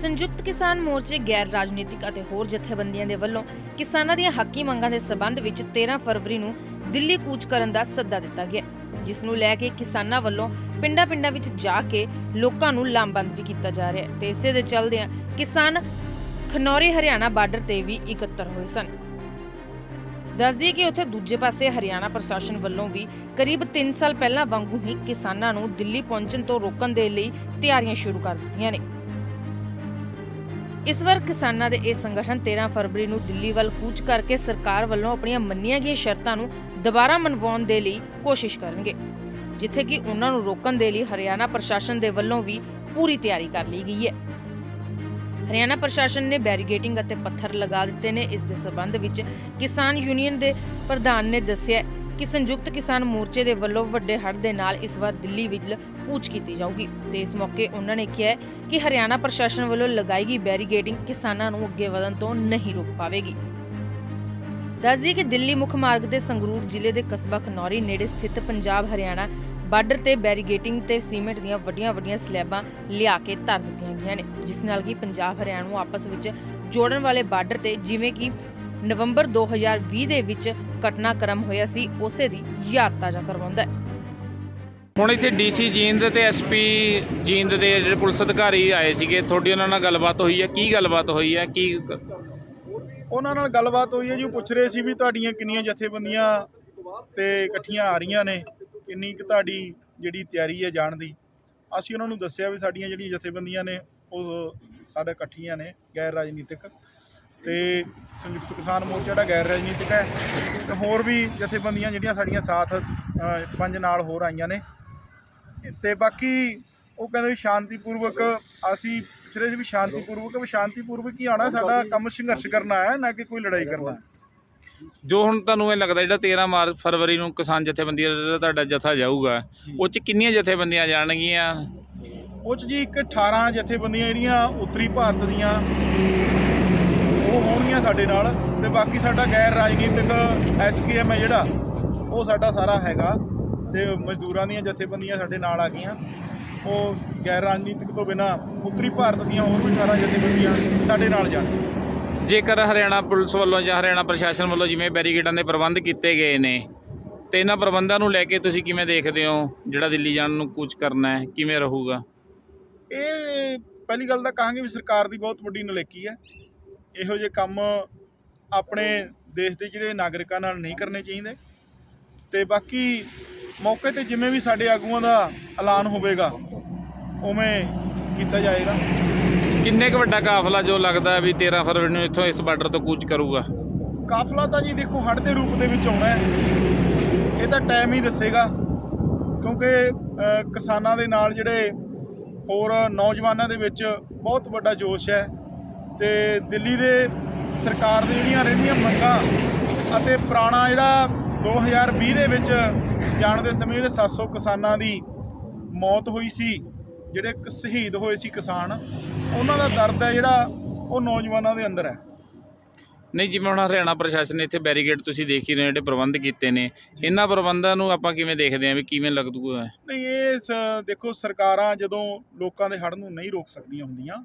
ਸੰਯੁਕਤ ਕਿਸਾਨ ਮੋਰਚੇ ਗੈਰ ਰਾਜਨੀਤਿਕ ਅਤੇ ਹੋਰ ਜਥੇਬੰਦੀਆਂ ਦੇ ਵੱਲੋਂ ਕਿਸਾਨਾਂ ਦੀਆਂ ਹੱਕੀ ਮੰਗਾਂ ਦੇ ਸਬੰਧ ਵਿੱਚ 13 ਫਰਵਰੀ ਨੂੰ ਦਿੱਲੀ ਕੂਚ ਕਰਨ ਦਾ ਸੱਦਾ ਦਿੱਤਾ ਗਿਆ, ਜਿਸ ਨੂੰ ਲੈ ਕੇ ਕਿਸਾਨਾਂ ਵੱਲੋਂ ਪਿੰਡਾਂ-ਪਿੰਡਾਂ ਵਿੱਚ ਜਾ ਕੇ ਲੋਕਾਂ ਨੂੰ ਲਾਮਬੰਦ ਵੀ ਕੀਤਾ ਜਾ ਰਿਹਾ ਹੈ ਤੇ ਇਸੇ ਦੇ ਚੱਲਦਿਆਂ ਕਿਸਾਨ ਖਨੌਰੀ ਹਰਿਆਣਾ ਬਾਰਡਰ ਤੇ ਵੀ ਇਕੱਤਰ ਹੋਏ ਸਨ। ਦੱਸਦੀ ਕਿ ਉੱਥੇ ਦੂਜੇ ਪਾਸੇ ਹਰਿਆਣਾ ਪ੍ਰਸ਼ਾਸਨ ਵੱਲੋਂ ਵੀ ਕਰੀਬ 3 ਸਾਲ ਪਹਿਲਾਂ ਵਾਂਗੂ ਹੀ ਕਿਸਾਨਾਂ ਨੂੰ ਦਿੱਲੀ ਪਹੁੰਚਣ ਤੋਂ ਰੋਕਣ ਦੇ ਲਈ ਤਿਆਰੀਆਂ ਸ਼ੁਰੂ ਕਰ ਦਿੱਤੀਆਂ ਨੇ। ਇਸ ਵਾਰ ਕਿਸਾਨਾਂ ਦੇ ਇਹ ਸੰਗਠਨ 13 ਫਰਵਰੀ ਨੂੰ ਦਿੱਲੀ ਵੱਲ ਕੂਚ ਕਰਕੇ ਸਰਕਾਰ ਵੱਲੋਂ ਆਪਣੀਆਂ ਮੰਨੀਆਂ ਗਈਆਂ ਸ਼ਰਤਾਂ ਨੂੰ ਦੁਬਾਰਾ ਮਨਵਾਉਣ ਦੇ ਲਈ ਕੋਸ਼ਿਸ਼ ਕਰਨਗੇ, ਜਿੱਥੇ ਕਿ ਉਹਨਾਂ ਨੂੰ ਰੋਕਣ ਦੇ ਲਈ ਹਰਿਆਣਾ ਪ੍ਰਸ਼ਾਸਨ ਦੇ ਵੱਲੋਂ ਵੀ ਪੂਰੀ ਤਿਆਰੀ ਕਰ ਲਈ ਗਈ ਹੈ। ਹਰਿਆਣਾ ਪ੍ਰਸ਼ਾਸਨ ਨੇ ਬੈਰੀਗੇਟਿੰਗ ਅਤੇ ਪੱਥਰ ਲਗਾ ਦਿੱਤੇ ਨੇ, ਇਸ ਦੇ ਸਬੰਧ ਵਿੱਚ ਕਿਸਾਨ ਯੂਨੀਅਨ ਦੇ ਪ੍ਰਧਾਨ ਨੇ ਦੱਸਿਆ ਕਿ ਸੰਯੁਕਤ ਕਿਸਾਨ ਮੋਰਚੇ ਦੇ ਵੱਲੋਂ ਵੱਡੇ ਹੜ੍ਹ ਦੇ ਨਾਲ ਇਸ ਵਾਰ ਦਿੱਲੀ ਵਿੱਚ ਕੂਚ ਕੀਤੀ ਜਾਊਗੀ। ਤੇ ਇਸ ਮੌਕੇ ਉਹਨਾਂ ਨੇ ਕਿਹਾ ਕਿ ਹਰਿਆਣਾ ਪ੍ਰਸ਼ਾਸਨ ਵੱਲੋਂ ਲਗਾਈ ਗਈ ਬੈਰੀਗੇਟਿੰਗ ਕਿਸਾਨਾਂ ਨੂੰ ਅੱਗੇ ਵਧਣ ਤੋਂ ਨਹੀਂ ਰੋਕ ਪਾਵੇਗੀ। ਦੱਸਦੀ ਕਿ ਦਿੱਲੀ ਮੁੱਖ ਮਾਰਗ ਦੇ ਸੰਗਰੂਰ ਜ਼ਿਲ੍ਹੇ ਦੇ ਕਸਬਾ ਖਨੌਰੀ ਨੇੜੇ ਸਥਿਤ ਪੰਜਾਬ ਹਰਿਆਣਾ ਬਾਰਡਰ ਤੇ ਬੈਰੀਗੇਟਿੰਗ ਤੇ ਸੀਮੈਂਟ ਦੀਆਂ ਵੱਡੀਆਂ-ਵੱਡੀਆਂ ਸਲੈਬਾਂ ਲਿਆ ਕੇ ਧਰ ਦਿੱਤੀਆਂ ਗਈਆਂ ਨੇ, ਜਿਸ ਨਾਲ ਕਿ ਪੰਜਾਬ ਹਰਿਆਣਾ ਨੂੰ ਆਪਸ ਵਿੱਚ ਜੋੜਨ ਵਾਲੇ ਬਾਰਡਰ ਤੇ ਜਿਵੇਂ ਕਿ ਨਵੰਬਰ 2020 ਦੇ ਵਿੱਚ ਘਟਨਾਕ੍ਰਮ ਹੋਇਆ ਸੀ ਉਸੇ ਦੀ ਯਾਦ ਤਾਜ਼ਾ ਕਰਵਾਉਂਦਾ ਹੈ। ਹੁਣ ਇੱਥੇ ਡੀਸੀ ਜੀਂਦ ਤੇ ਐਸਪੀ ਜੀਂਦ ਦੇ ਜਿਹੜੇ ਪੁਲਿਸ ਅਧਿਕਾਰੀ ਆਏ ਸੀਗੇ ਤੁਹਾਡੀ ਉਹਨਾਂ ਨਾਲ ਗੱਲਬਾਤ ਹੋਈ ਹੈ? ਕੀ ਗੱਲਬਾਤ ਹੋਈ ਹੈ? ਕੀ ਉਹਨਾਂ ਨਾਲ ਗੱਲਬਾਤ ਹੋਈ ਹੈ ਜੀ ਉਹ ਪੁੱਛ ਰਹੇ ਸੀ ਵੀ ਤੁਹਾਡੀਆਂ ਕਿੰਨੀਆਂ ਜਥੇਬੰਦੀਆਂ ਤੇ ਇਕੱਠੀਆਂ ਆ ਰਹੀਆਂ ਨੇ ਕਿੰਨੀ ਕੁ ਤੁਹਾਡੀ ਜਿਹੜੀ ਤਿਆਰੀ ਹੈ ਜਾਣ ਦੀ। ਅਸੀਂ ਉਹਨਾਂ ਨੂੰ ਦੱਸਿਆ ਵੀ ਸਾਡੀਆਂ ਜਿਹੜੀਆਂ ਜਥੇਬੰਦੀਆਂ ਨੇ ਉਹ ਸਾਡੇ ਇਕੱਠੀਆਂ ਨੇ ਗੈਰ ਰਾਜਨੀਤਿਕ। ਤੇ ਸੰਯੁਕਤ ਕਿਸਾਨ ਮੋਰਚਾ ਜਿਹੜਾ ਗੈਰ ਰਾਜਨੀਤਿਕ ਹੈ ਤੇ ਹੋਰ ਵੀ ਜਥੇਬੰਦੀਆਂ ਜਿਹੜੀਆਂ ਸਾਡੀਆਂ ਸਾਥ ਪੰਜ ਨਾਲ ਹੋਰ ਆਈਆਂ ਨੇ। ਤੇ ਬਾਕੀ ਉਹ ਕਹਿੰਦੇ ਵੀ ਸ਼ਾਂਤੀਪੂਰਵਕ ਅਸੀਂ ਪੁੱਛ ਰਹੇ ਸੀ ਵੀ ਸ਼ਾਂਤੀਪੂਰਵਕ ਵੀ ਸ਼ਾਂਤੀਪੂਰਵਕ ਹੀ ਆਣਾ ਸਾਡਾ ਕੰਮ ਸੰਘਰਸ਼ ਕਰਨਾ ਹੈ ਨਾ ਕਿ ਕੋਈ ਲੜਾਈ ਕਰਨਾ ਜੋ ਹੁਣ ਤੁਹਾਨੂੰ ਇਹ ਲੱਗਦਾ ਜਿਹੜਾ 13 ਮਾਰਚ ਫਰਵਰੀ ਨੂੰ ਕਿਸਾਨ ਜਥੇਬੰਦੀ ਦਾ ਜਿਹੜਾ ਤੁਹਾਡਾ ਜਥਾ ਜਾਊਗਾ ਉਹ ਚ ਕਿੰਨੀਆਂ ਜਥੇਬੰਦੀਆਂ ਜਾਣਗੀਆਂ? ਉਹ 'ਚ ਜੀ ਇੱਕ 18 ਜਥੇਬੰਦੀਆਂ ਜਿਹੜੀਆਂ ਉੱਤਰੀ ਭਾਰਤ ਦੀਆਂ ਉਹ ਹੋਣਗੀਆਂ ਸਾਡੇ ਨਾਲ ਤੇ ਬਾਕੀ ਸਾਡਾ ਗੈਰ ਰਾਜਨੀਤਿਕ ਐਸਕੇਐਮ ਹੈ ਜਿਹੜਾ ਉਹ ਸਾਡਾ ਸਾਰਾ ਹੈਗਾ ਤੇ ਮਜ਼ਦੂਰਾਂ ਦੀਆਂ ਜਥੇਬੰਦੀਆਂ ਸਾਡੇ ਨਾਲ ਆ ਗਈਆਂ। ਉਹ ਗੈਰ ਰਾਜਨੀਤਿਕ ਤੋਂ ਬਿਨਾ ਉੱਤਰੀ ਭਾਰਤ ਦੀਆਂ ਹੋਰ ਵੀ 18 ਜਥੇਬੰਦੀਆਂ ਸਾਡੇ ਨਾਲ ਜਾਣ ਜੇਕਰ ਹਰਿਆਣਾ ਪੁਲਿਸ ਵੱਲੋਂ ਜਾਂ ਹਰਿਆਣਾ ਪ੍ਰਸ਼ਾਸਨ ਵੱਲੋਂ ਜਿਵੇਂ ਬੈਰੀਗੇਡਾਂ ਦੇ ਪ੍ਰਬੰਧ ਕੀਤੇ ਗਏ ਨੇ ਤੇ ਇਹਨਾਂ ਪ੍ਰਬੰਧਾਂ ਨੂੰ ਲੈ ਕੇ ਤੁਸੀਂ ਕਿਵੇਂ ਦੇਖਦੇ ਹੋ? ਜਿਹੜਾ ਦਿੱਲੀ ਜਾਣ ਨੂੰ ਕੂਚ ਕਰਨਾ ਹੈ ਕਿਵੇਂ ਰਹੂਗਾ? ਇਹ ਪਹਿਲੀ ਗੱਲ ਤਾਂ ਕਹਾਂਗੇ ਵੀ ਸਰਕਾਰ ਦੀ ਬਹੁਤ ਵੱਡੀ ਨਲੇਕੀ ਹੈ। ਇਹੋ ਜਿਹੇ ਕੰਮ ਆਪਣੇ ਦੇਸ਼ ਦੇ ਜਿਹੜੇ ਨਾਗਰਿਕਾਂ ਨਾਲ ਨਹੀਂ ਕਰਨੇ ਚਾਹੀਦੇ। ਤੇ ਬਾਕੀ ਮੌਕੇ ਤੇ ਜਿਵੇਂ ਵੀ ਸਾਡੇ ਆਗੂਆਂ ਦਾ ਐਲਾਨ ਹੋਵੇਗਾ ਉਵੇਂ ਕੀਤਾ ਜਾਏਗਾ। ਕਿੰਨੇ ਕੁ ਵੱਡਾ ਕਾਫਲਾ ਜੋ ਲੱਗਦਾ ਹੈ ਵੀ 13 ਫਰਵਰੀ ਨੂੰ ਇੱਥੋਂ ਇਸ ਬਾਰਡਰ ਤੋਂ ਕੂਚ ਕਰੂਗਾ? ਕਾਫਲਾ ਤਾਂ ਜੀ ਦੇਖੋ ਹੜ੍ਹ ਦੇ ਰੂਪ ਦੇ ਵਿੱਚ ਆਉਣਾ ਹੈ। ਇਹ ਤਾਂ ਟਾਈਮ ਹੀ ਦੱਸੇਗਾ ਕਿਉਂਕਿ ਕਿਸਾਨਾਂ ਦੇ ਨਾਲ ਜਿਹੜੇ ਹੋਰ ਨੌਜਵਾਨਾਂ ਦੇ ਵਿੱਚ ਬਹੁਤ ਵੱਡਾ ਜੋਸ਼ ਹੈ। ਤੇ ਦਿੱਲੀ ਦੇ ਸਰਕਾਰ ਦੇ ਜਿਹੜੀਆਂ ਰਹਿੰਦੀਆਂ ਮੰਗਾਂ ਅਤੇ ਪੁਰਾਣਾ ਜਿਹੜਾ 2020 ਦੇ ਵਿੱਚ ਜਾਣ ਦੇ ਸਮੇਂ ਜਿਹੜੇ 700 ਕਿਸਾਨਾਂ ਦੀ ਮੌਤ ਹੋਈ ਸੀ ਜਿਹੜੇ ਸ਼ਹੀਦ ਹੋਏ ਸੀ ਕਿਸਾਨ ਉਹਨਾਂ ਦਾ ਦਰਦ ਹੈ ਜਿਹੜਾ ਉਹ ਨੌਜਵਾਨਾਂ ਦੇ ਅੰਦਰ ਹੈ। ਨਹੀਂ ਜਿਵੇਂ ਹੁਣ ਹਰਿਆਣਾ ਪ੍ਰਸ਼ਾਸਨ ਨੇ ਇੱਥੇ ਬੈਰੀਗੇਡ ਤੁਸੀਂ ਦੇਖ ਹੀ ਰਹੇ ਹੋ ਜਿਹੜੇ ਪ੍ਰਬੰਧ ਕੀਤੇ ਨੇ ਇਹਨਾਂ ਪ੍ਰਬੰਧਾਂ ਨੂੰ ਆਪਾਂ ਕਿਵੇਂ ਦੇਖਦੇ ਹਾਂ ਵੀ ਕਿਵੇਂ ਲੱਗਦੂਗਾ ਨਹੀਂ ਇਹ ਦੇਖੋ ਸਰਕਾਰਾਂ ਜਦੋਂ ਲੋਕਾਂ ਦੇ ਹੜ੍ਹ ਨੂੰ ਨਹੀਂ ਰੋਕ ਸਕਦੀਆਂ ਹੁੰਦੀਆਂ